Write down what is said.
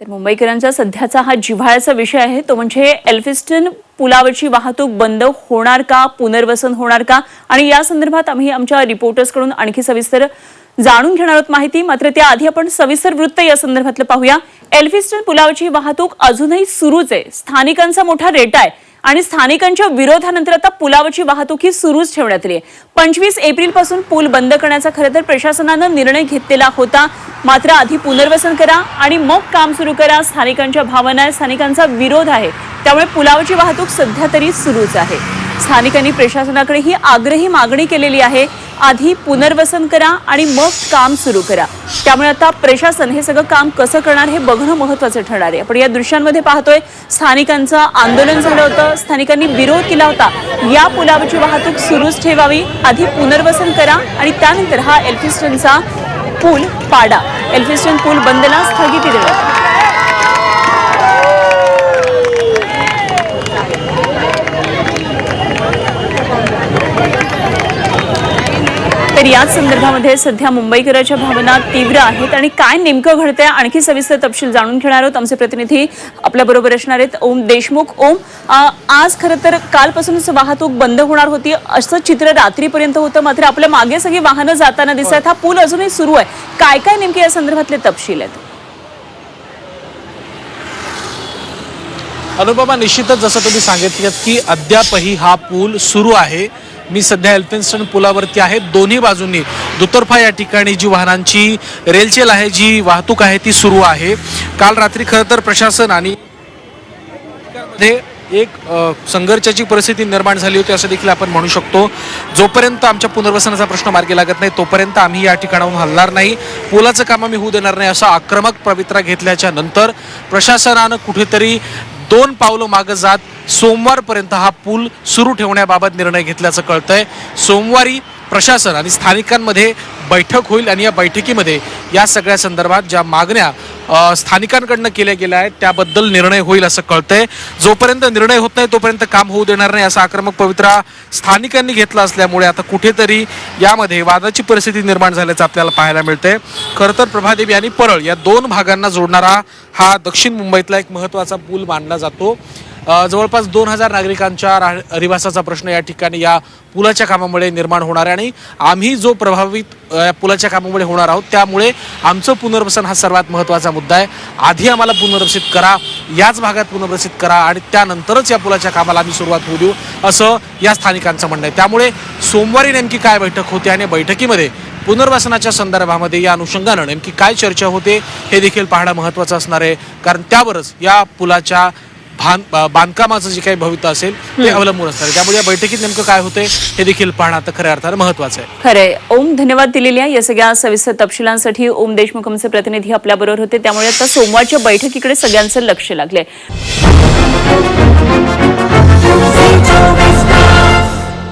तर मुंबईकरांचा सध्याचा हा जिव्हाळ्याचा विषय आहे तो म्हणजे एल्फिस्टन पुलावरची वाहतूक बंद होणार का पुनर्वसन होणार का? आणि या संदर्भात आम्ही आमच्या रिपोर्टर्सकडून आणखी सविस्तर जाणून घेणार आहोत माहिती. मात्र त्याआधी आपण सविस्तर वृत्त या संदर्भातलं पाहूया. एल्फिस्टन पुलावरची वाहतूक अजूनही सुरूच आहे. स्थानिकांचा मोठा रेटा आहे. आणि स्थानिकांच्या विरोधानंतर आता पुलावरची वाहतूक ही सुरूच ठेवण्यात आली आहे. पंचवीस एप्रिलपासून पूल बंद करण्याचा खरं तर प्रशासनानं निर्णय घेतलेला होता. मात्र आधी पुनर्वसन करा आणि मग काम सुरू करा. स्थानिकांच्या भावना आहे स्थानिकांचा विरोध आहे. त्यामुळे पुलावरची वाहतूक सध्या तरी सुरूच आहे. स्थानिकांनी प्रशासनाकडे ही आग्रही मागणी केलेली आहे. आधी पुनर्वसन करा आणि मग काम सुरू करा. त्यामुळे आता प्रशासन हे सगळं काम कसं करणार हे बघणं महत्वाचं ठरणार आहे. आपण या दृश्यांमध्ये पाहतोय स्थानिकांचं आंदोलन झालं होतं. स्थानिकांनी विरोध केला होता. या पुलावरची वाहतूक सुरूच ठेवावी. आधी पुनर्वसन करा आणि त्यानंतर हा एल्फिस्टनचा पूल पाडा. एल्फिस्टन पूल बंदला स्थगिती देण्यात आली. तर याच संदर्भामध्ये सध्या मुंबईकरांच्या भावना तीव्र आहेत आणि काय नेमकं घडतंय आणखी सविस्तर तपशील जाणून घेणार आहोत. आमचे प्रतिनिधी आपल्या बरोबर असणार आहेत ओम देशमुख. ओम आज खरं तर कालपासूनच वाहतूक बंद होणार होती. असं चित्र रात्रीपर्यंत होतं मात्र आपल्या मागे सगळी वाहनं जाताना दिसत आहेत. हा पूल अजूनही सुरू आहे. काय काय नेमके या संदर्भातले तपशील आहेत? अनुपमा निश्चितच जसं तुम्ही सांगितलं की अद्यापही हा पूल सुरू आहे. मी सध्या एल्फिन्स्टन पुलावरती आहे. दोन्ही बाजूंनी दुतर्फा या ठिकाणी जी वाहनांची रेलचेल आहे जी वाहतूक आहे ती सुरू आहे. काल रात्री खरं तर प्रशासन आणि एक संघर्षाची परिस्थिती निर्माण झाली होती असं देखील आपण म्हणू शकतो. जोपर्यंत आमच्या पुनर्वसनाचा प्रश्न मार्गी लागत नाही तोपर्यंत आम्ही या ठिकाणाहून हलणार नाही. पुलाचं काम आम्ही होऊ देणार नाही असा आक्रमक पवित्रा घेतल्याच्या नंतर प्रशासनानं कुठेतरी दोन पावलं मागं जात. सोमवारपर्यंत हा पूल सुरू ठेवण्याबाबत निर्णय घेतल्याचं कळतंय. सोमवारी प्रशासन आणि स्थानिकांमध्ये बैठक होईल आणि या बैठकीमध्ये या सगळ्या संदर्भात ज्या मागण्या स्थानिकांकडनं केल्या गेल्या आहेत त्याबद्दल निर्णय होईल असं कळतंय. जोपर्यंत निर्णय होत नाही तोपर्यंत काम होऊ देणार नाही असा आक्रमक पवित्रा स्थानिकांनी घेतला असल्यामुळे आता कुठेतरी यामध्ये वादाची परिस्थिती निर्माण झाल्याचं आपल्याला पाहायला मिळतंय. खरं तर प्रभादेवी आणि परळ या दोन भागांना जोडणारा हा दक्षिण मुंबईतला एक महत्त्वाचा पूल मानला जातो. जवळपास दोन हजार नागरिकांच्या रा- रहिवासाचा प्रश्न या ठिकाणी या पुलाच्या कामामुळे निर्माण होणार आहे आणि आम्ही जो प्रभावित पुलाच्या कामामुळे होणार आहोत त्यामुळे आमचं पुनर्वसन हा सर्वात महत्त्वाचा मुद्दा आहे. आधी आम्हाला पुनर्वसित करा याच भागात पुनर्वसित करा आणि त्यानंतरच या पुलाच्या कामाला आम्ही सुरुवात होऊ देऊ असं या स्थानिकांचं म्हणणं आहे. त्यामुळे सोमवारी नेमकी काय बैठक होते आणि बैठकीमध्ये पुनर्वसनाच्या संदर्भामध्ये या अनुषंगानं नेमकी काय चर्चा होते हे देखील पाहणं महत्त्वाचं असणार आहे. कारण त्यावरच या पुलाच्या बांधकामाचं जे काही भविष्य असेल ते अवलंबून असणार आहे त्यामुळे या बैठकीत नेमकं काय होते हे देखील पाहणं आता खऱ्या अर्थानं महत्त्वाचं आहे. खरंय. ओम धन्यवाद दिलेल्या या सगळ्या सविस्तर तपशिलांसाठी ओम देशमुख आमचे प्रतिनिधी आपल्या बरोबर होते. त्यामुळे आता सोमवारच्या बैठकीकडे सगळ्यांचं लक्ष लागलंय.